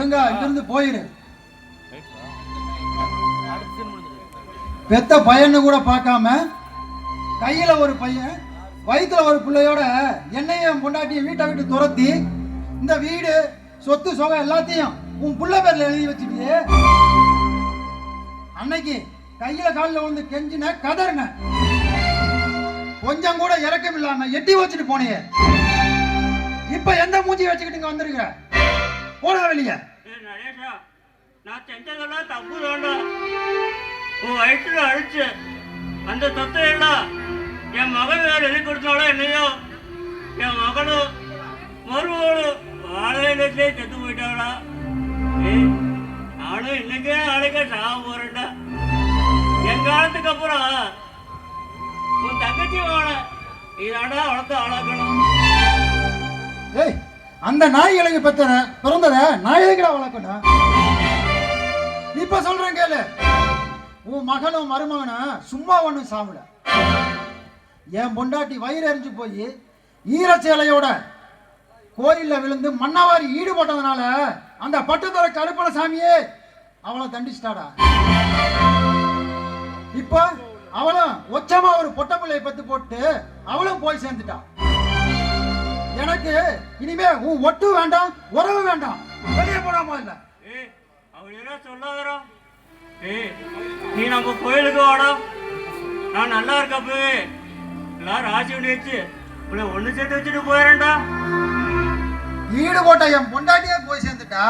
ஒழுங்கா இங்கிருந்து போயிரு. பெத்த பையன்னு கூட பார்க்காம கையில ஒரு பையன் வயித்துல ஒரு பிள்ளையோட என்னையும் பொண்டாட்டியும் வீட்டை விட்டு துரத்தி இந்த வீடு சொத்து சொகம் எல்லாத்தையும் உன் புள்ள பேர்ல எழுதி வச்சுட்டியே. அன்னைக்கு கையில காலில் வந்து கெஞ்சின கதறின. கொஞ்சம் கூட இறக்கம் இல்லாம எட்டி வச்சுட்டு போனியே. இப்ப எந்த மூஞ்சி வச்சுக்கிட்டு இங்க வந்திருக்க போட வெளியே. ஏய் நான் செஞ்சதெல்லாம் தப்பு தாண்டா உன் வயிற்றுல அழிச்சு அந்த சொத்தை எல்லாம் என் மகன் வேறு எழுதி கொடுத்தாலும் என்னையோ? என் மகனும் மருமகளும் வாழையிலே செத்து போயிட்டாடா நானும் இன்னைக்கே நாளைக்கே சாக போறேன்டா. என் காலத்துக்கு அப்புறம் உன் தங்கச்சி வாழ இதாடா வளர்த்து ஆளாக்கணும். அந்த நாய்களுக்கு பெத்தன பிறந்தத நான் எதுக்குடா வளர்க்கணும்? இப்ப சொல்றேன் கேளு. உன் மகனும் மருமகனும் சும்மா ஒண்ணும் சாப்பிட என் பொண்டாட்டி வயிறு எரிஞ்சு போய் ஈரச்சேலையோட கோயிலில் விழுந்து மன்னவாரி ஈடுபட்டதுனால அந்த பட்டுத்தர கருப்பண சாமியே அவளை தண்டிச்சிட்டாடா. இப்போ அவளும் ஒச்சமா ஒரு பொட்டப்பிள்ளையை பத்து போட்டு அவளும் போய் சேர்ந்துட்டான் எனக்கு இனிமே உன் ஒட்டு வேண்டாம் உறவு வேண்டாம். வெளியே போடாம இல்ல ஏய் அவள் என்ன சொல்லாதடா. ஏய் நீ நம்ம கோயிலுக்கு வாடா. நான் நல்லா இருக்கப்பவே எல்லாரும் ஆசை பண்ணி வச்சு உன்னை ஒன்று சேர்த்து வச்சுட்டு போயிடறேன்டா ஈடு போட்ட என் பொண்டாட்டியே போய் சேர்ந்துட்டா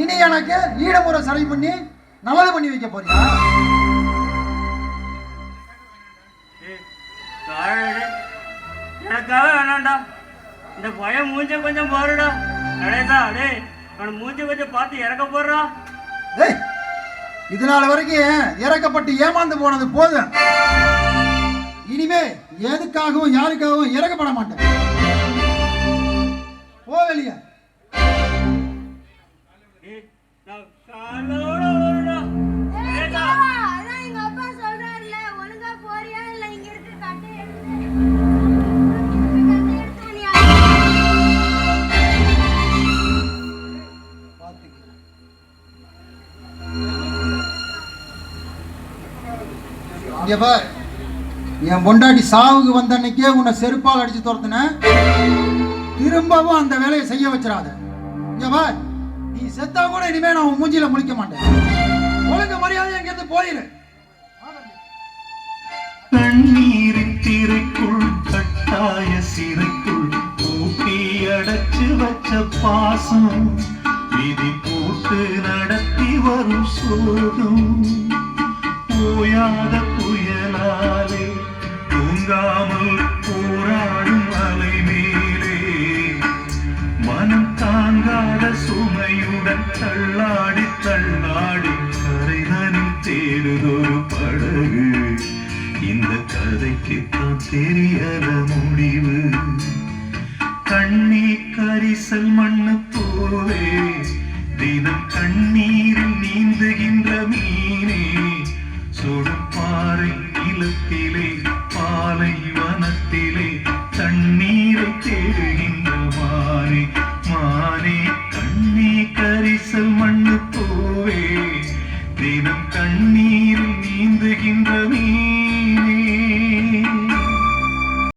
இனி எனக்கு ஈடு முறை சரி பண்ணி நல்லது பண்ணி வைக்க போறியா? எனக்காக வேணாம்டா. இந்த பயம் மூஞ்ச கொஞ்சம் பாருடா நடேதா டேய் அவன் மூஞ்ச கொஞ்சம் பார்த்து இறக்க போடுறா. ஏய் இது நாள் வரைக்கும் இறக்கப்பட்டு ஏமாந்து போனது போதும். இனிமே எதுக்காகவும் யாருக்காகவும் இறக்கப்பட மாட்டேன். இங்கே பார். என் பொண்டாட்டி சாவுக்கு வந்த அன்னைக்கே உன்னை செருப்பால் அடிச்சு துரத்துனேன் திரும்பவும் அந்த வேலையை செய்ய வச்சிடாத. இங்கே பார். நீ செத்தா கூட இனிமே நான் உன் மூஞ்சில முழிக்க மாட்டேன். ஒழுங்கு மரியாதை எங்கேருந்து போயிரு. தண்ணீர் திரைக்குள் கட்டாய சிறைக்குள் பூட்டி அடைச்சு வச்ச பாசம் விதி போட்டு நடத்தி வரும் சோகம். ஓயாத புயலாலே தூங்காமல் போராடும் அலை மேலே. மனம் தாங்காத சுமையுடன் தள்ளாடி தள்ளாடி கரைதனில் தேடுதொரு படகு. இந்த கதைக்கு தெரியல முடிவு. கண்ணீர் கரிசல் மண்ணு போவே தினம் கண்ணீரில் நீந்துகின்ற மீனே கண்ணீரை தேடுகின்ற மானே மானே கண்ணே கரிசல் மண்ணு பூவே தினம் கண்ணீரில் நீந்துகின்ற நீ